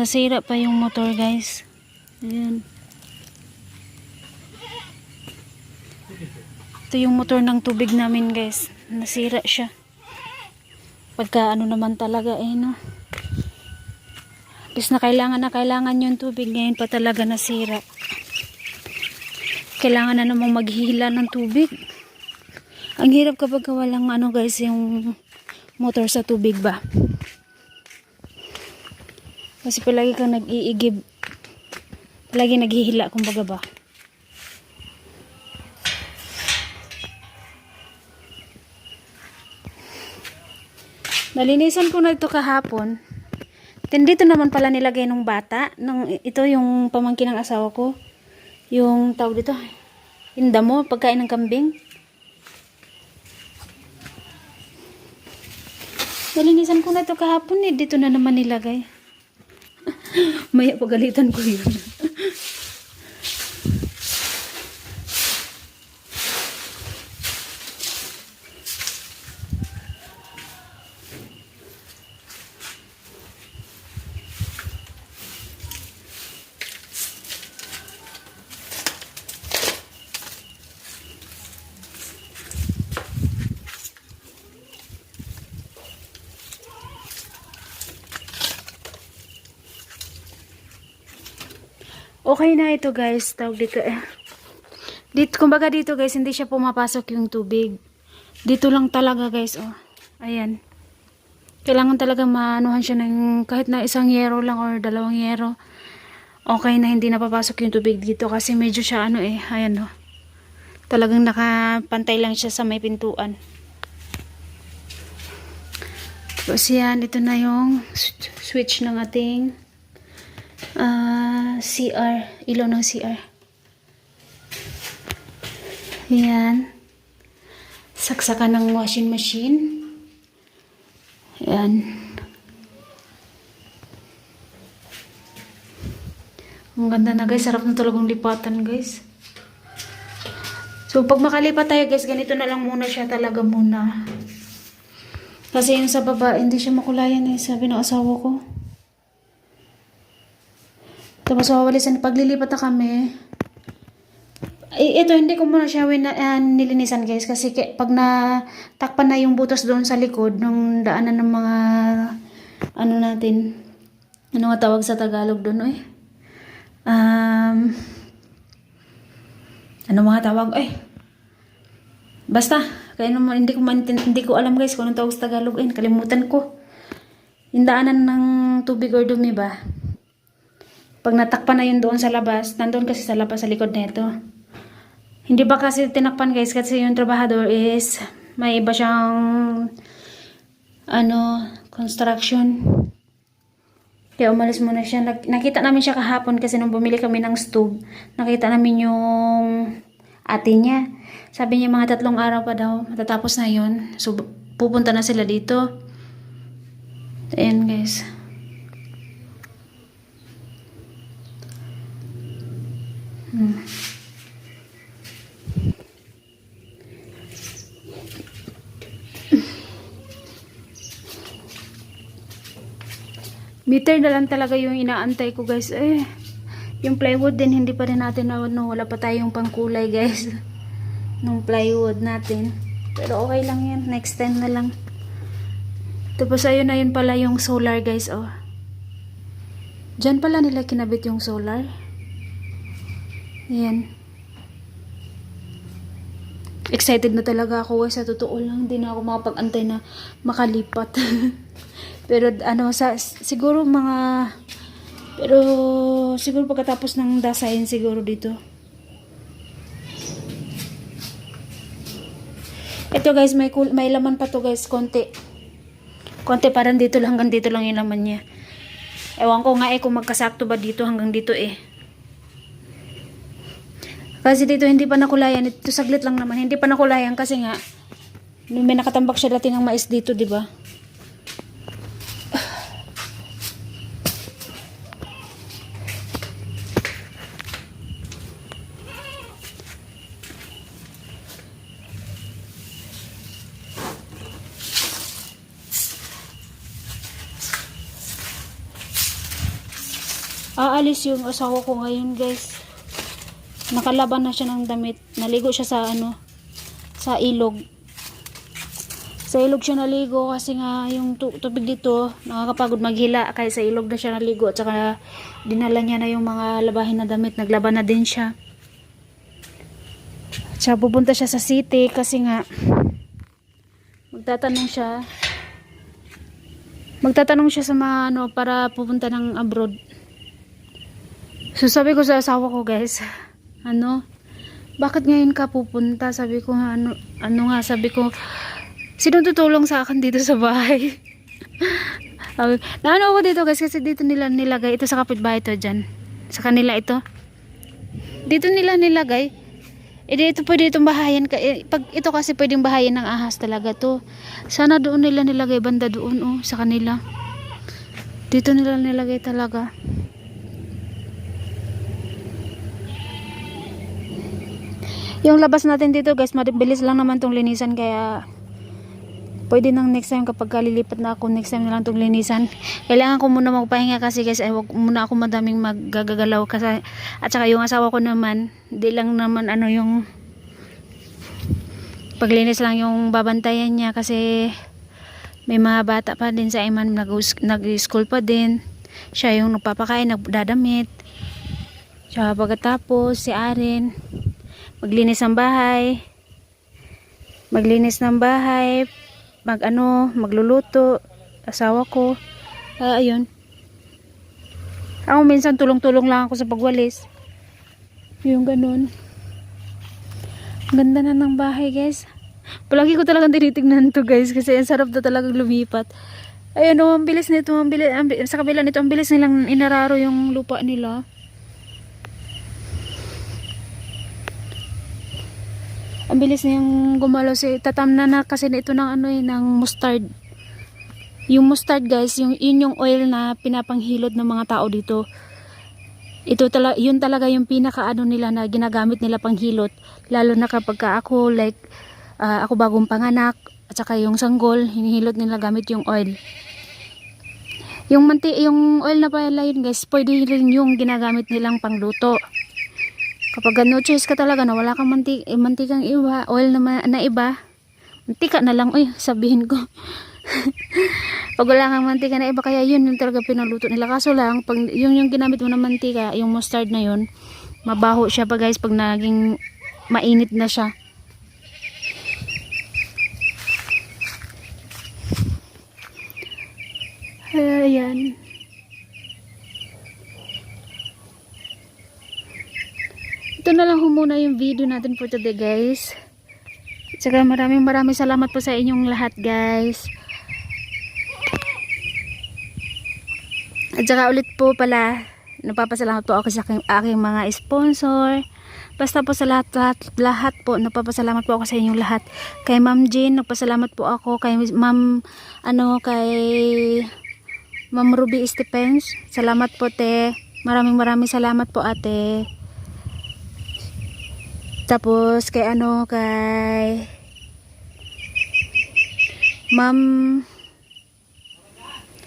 nasira pa yung motor guys. Ayan. Ito yung motor ng tubig namin guys. Nasira siya. Pagka ano naman talaga eh no. Bis na kailangan na kailangan yung tubig. Ngayon pa talaga nasira. Kailangan na namang maghihila ng tubig. Ang hirap kapag walang ano guys yung motor sa tubig ba. Kasi palagi kang nag-iigib. Palagi naghihila kumbaga ba. Nalinisan ko na ito kahapon. Then dito naman pala nilagay nung bata. Nung, ito yung pamangkin ng asawa ko. Yung tawag dito. Hinda mo, pagkain ng kambing. Nalinisan ko na ito kahapon eh. Dito na naman nilagay. Maya pagalitan ko yun. Okay na ito guys. Tawag dito eh. Dito, kumbaga dito guys, hindi siya pumapasok yung tubig. Dito lang talaga guys, oh. Ayan. Kailangan talaga maanuhan siya ng kahit na isang yero lang or dalawang yero. Okay na hindi napapasok yung tubig dito kasi medyo siya ano eh. Ayan oh. Talagang nakapantay lang siya sa may pintuan. Tapos yan, ito na yung switch ng ating ah CR, ilaw ng CR. Yan. Saksakan ng washing machine. Yan. Ang ganda na guys. Sarap na talagang lipatan guys. So pag makalipat tayo guys, ganito na lang muna siya talaga muna. Kasi yung sa baba, hindi siya makulayan eh. Sabi ng asawa ko. Tapos wawalisan, paglilipat na kami, ito hindi ko muna siya wina, ah, nilinisan guys. Kasi pag na takpan na yung butas doon sa likod ng daanan ng mga ano natin ano nga tawag sa Tagalog doon eh um, ano mga tawag eh basta kaya naman hindi ko hindi ko alam guys kung anong tawag sa Tagalog eh kalimutan ko. Yung daanan ng tubig or dumi ba pag natakpan na yun doon sa labas nandun kasi sa labas sa likod nito hindi ba kasi tinakpan guys kasi yung trabahador is may iba siyang ano construction. Kaya umalis muna siya. Nak- nakita namin siya kahapon kasi nung bumili kami ng stove, nakita namin yung ate niya. Sabi niya mga tatlong araw pa daw, matatapos na yun. So pupunta na sila dito. Ayan guys. Hmm. Meter na lang talaga yung inaantay ko guys. Eh, yung plywood din hindi pa rin natin na no, wala pa tayong pangkulay guys. Nung plywood natin. Pero okay lang yan. Next time na lang. Tapos ayun na yun pala yung solar guys. Oh. Diyan pala nila kinabit yung solar. Ayan. Excited na talaga ako. Sa totoo lang. Hindi na ako makapag-antay na makalipat. Pero ano sa siguro mga pero siguro pagkatapos ng dasayin siguro dito. Ito guys, may kul- may laman pa to guys, konti. Konti parang dito lang hanggang dito lang yung laman niya. Ewan ko nga eh kung magkasakto ba dito hanggang dito eh. Kasi dito hindi pa nakulayan. Ito saglit lang naman. Hindi pa nakulayan kasi nga may nakatambak siya dati ng mais dito, di ba? Aalis yung asawa ko ngayon guys. Nakalaban na siya ng damit. Naligo siya sa ano, sa ilog. Sa ilog siya naligo kasi nga yung tu- tubig dito nakakapagod maghila kaya sa ilog na siya naligo at saka dinala niya na yung mga labahin na damit. Naglaban na din siya. At saka pupunta siya sa city kasi nga magtatanong siya magtatanong siya sa mga ano para pupunta ng abroad. So sabi ko sa asawa ko guys, ano, bakit ngayon ka pupunta? Sabi ko nga, ano, ano nga, sabi ko, sino tutulong sa akin dito sa bahay? Sabi, naano ako dito guys kasi dito nila nilagay, ito sa kapitbahay to dyan. Sa kanila ito. Dito nila nilagay. Eh dito pwede itong bahayan. ka- Eh, pag ito kasi pwedeng bahayan ng ahas talaga to. Sana doon nila nilagay banda doon oh, sa kanila. Dito nila nilagay talaga. Yung labas natin dito guys, mabilis lang naman tong linisan kaya pwede nang next time kapag kalilipat na ako next time na lang tong linisan. Kailangan ko muna magpahinga kasi guys, ay wag muna ako madaming maggagalaw kasi at saka yung asawa ko naman, di lang naman ano yung paglinis lang yung babantayan niya kasi may mga bata pa din sa iman nag- nag-school pa din. Siya yung nagpapakain, nagdadamit. Siya pagkatapos si Aren maglinis ng bahay. Maglinis ng bahay. Mag ano magluluto. Asawa ko. Ah, ayun. Ako minsan tulong-tulong lang ako sa pagwalis. Yung ganun. Ganda na ng bahay guys. Palagi ko talagang tinitignan to guys kasi ang sarap na talagang lumipat. Ayun oh, ang bilis nito. Ang bilis, ang, sa kabila nito ang bilis nilang inararo yung lupa nila ang bilis niyang gumalaw si tatamna na kasi nito ng ano eh, ng mustard. Yung mustard guys yung yun yung oil na pinapanghilod ng mga tao dito. Ito tala, yun talaga yung pinaka ano nila na ginagamit nila panghilot. Lalo na kapag ka ako like ah, ako bagong panganak at saka yung sanggol hinihilot nila gamit yung oil. Yung manti yung oil na pala yun guys pwede rin yung ginagamit nilang pangluto Kapag no choice ka talaga na wala kang manti eh, mantikang iba, oil na, na iba, mantika na lang, uy, sabihin ko. pag wala kang mantika na iba, kaya yun yung talaga pinaluto nila. Kaso lang, pag yung, yung ginamit mo na mantika, yung mustard na yun, mabaho siya pa guys pag naging mainit na siya. Ayan. Ito na lang ho muna yung video natin for today guys. Tsaka maraming maraming salamat po sa inyong lahat guys. At saka ulit po pala napapasalamat po ako sa aking, aking mga sponsor. Basta po sa lahat, lahat, lahat po napapasalamat po ako sa inyong lahat. Kay ma'am Jean nagpasalamat po ako. Kay ma'am ano kay ma'am Ruby Stepens salamat po te. Maraming maraming salamat po ate tapos kay ano kay Ma'am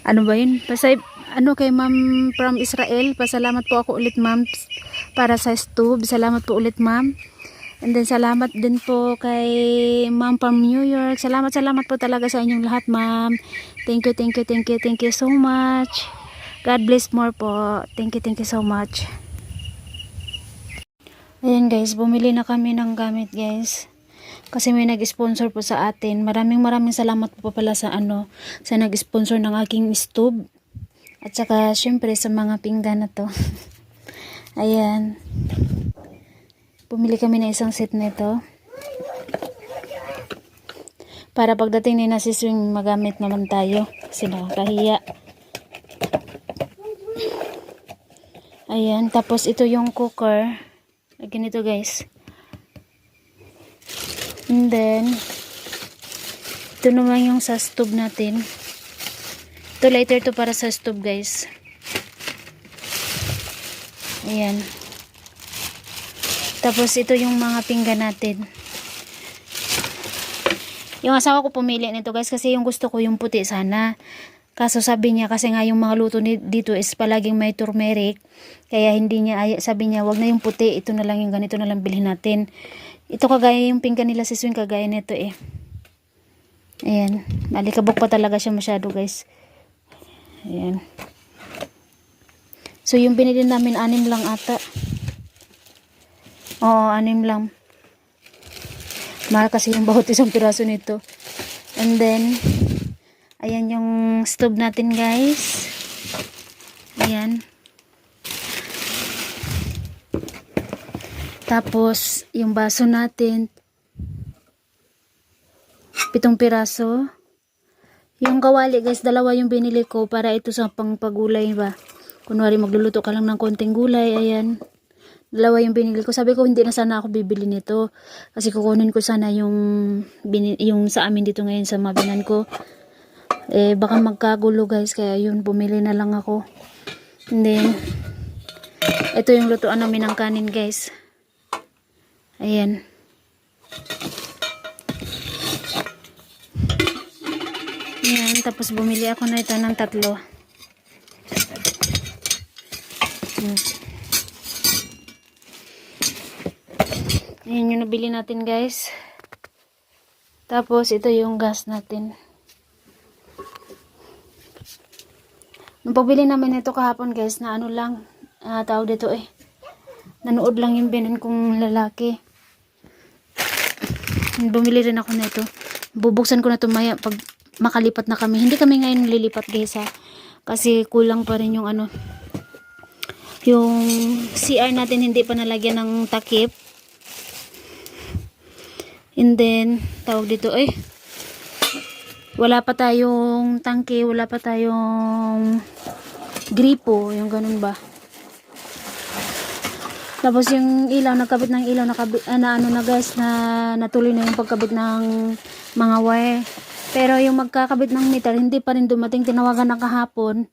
ano ba yun? Basta ano kay Ma'am from Israel. Pasalamat po ako ulit Ma'am para sa stove. Salamat po ulit Ma'am. And then salamat din po kay Ma'am from New York. Salamat salamat po talaga sa inyong lahat Ma'am. Thank you, thank you, thank you, thank you so much. God bless more po. Thank you, thank you so much. Ayan guys, bumili na kami ng gamit guys. Kasi may nag-sponsor po sa atin. Maraming maraming salamat po pala sa ano, sa nag-sponsor ng aking stove. At saka syempre sa mga pinggan na to. Ayan. Bumili kami ng isang set nito. Para pagdating ni Nasi Swing magamit naman tayo. Kasi nakakahiya. Ayan. Tapos ito yung cooker. Ganito guys. And then, ito naman yung sa stove natin. Ito lighter to para sa stove guys. Ayan. Tapos ito yung mga pinggan natin. Yung asawa ko pumili nito guys kasi yung gusto ko yung puti sana. Kaso sabi niya kasi nga yung mga luto dito is palaging may turmeric. Kaya hindi niya, sabi niya wag na yung puti, ito na lang yung ganito na lang bilhin natin. Ito kagaya yung pinggan nila si Swing, kagaya nito eh. Ayan. Malikabok pa talaga siya masyado guys. Ayan. So yung binili namin, anim lang ata. Oo, anim lang. Mahal kasi yung bawat isang piraso nito. And then, ayan yung stove natin guys. Ayan. Tapos, yung baso natin, pitong piraso. Yung kawali guys, dalawa yung binili ko para ito sa pangpagulay ba. Kunwari magluluto ka lang ng konting gulay, ayan. Dalawa yung binili ko. Sabi ko hindi na sana ako bibili nito. Kasi kukunin ko sana yung, yung sa amin dito ngayon sa mabinan ko. Eh baka magkagulo guys, kaya yun, bumili na lang ako. And then, ito yung lutuan namin ng kanin guys. Ayan. Ayan, tapos bumili ako na ito ng tatlo. Hmm. Ayan yung nabili natin guys. Tapos ito yung gas natin. Nung pagbili namin ito kahapon guys na ano lang, ah, tawag dito eh. Nanood lang yung binan kong lalaki. Bumili rin ako nito. Bubuksan ko na ito maya pag makalipat na kami. Hindi kami ngayon lilipat guys ha. Kasi kulang pa rin yung ano. Yung CR natin hindi pa nalagyan ng takip. And then, tawag dito eh. Wala pa tayong tangke, wala pa tayong gripo, yung ganun ba. Tapos yung ilaw, nagkabit ng ilaw, nakabit, ah, na ano na guys, na natuloy na yung pagkabit ng mga wire. Pero yung magkakabit ng meter, hindi pa rin dumating. Tinawagan na kahapon.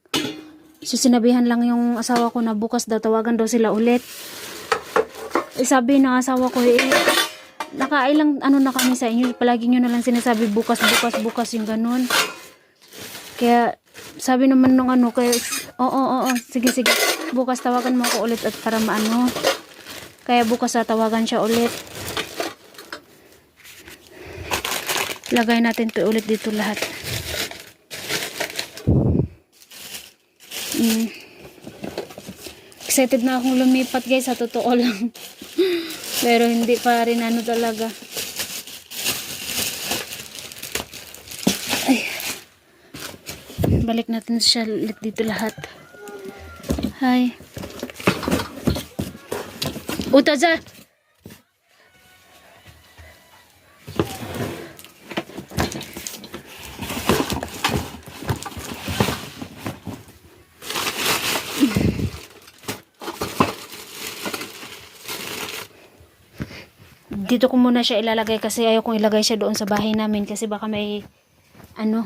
So sinabihan lang yung asawa ko na bukas daw, tawagan daw sila ulit. Eh, sabi ng asawa ko, eh, nakailang ano na kami sa inyo. Palagi nyo na lang sinasabi bukas, bukas, bukas yung ganun. Kaya, sabi naman nung ano, kaya, oo, oo, oo, sige, sige. Bukas tawagan mo ako ulit at para maano. Kaya bukas tatawagan siya ulit. Lagay natin to ulit dito lahat. Mm. Excited na akong lumipat guys, sa totoo lang. Pero hindi pa rin ano talaga. Ay. Balik natin siya ulit dito lahat. Hi. Uta. Dito ko muna siya ilalagay kasi ayaw kong ilagay siya doon sa bahay namin kasi baka may ano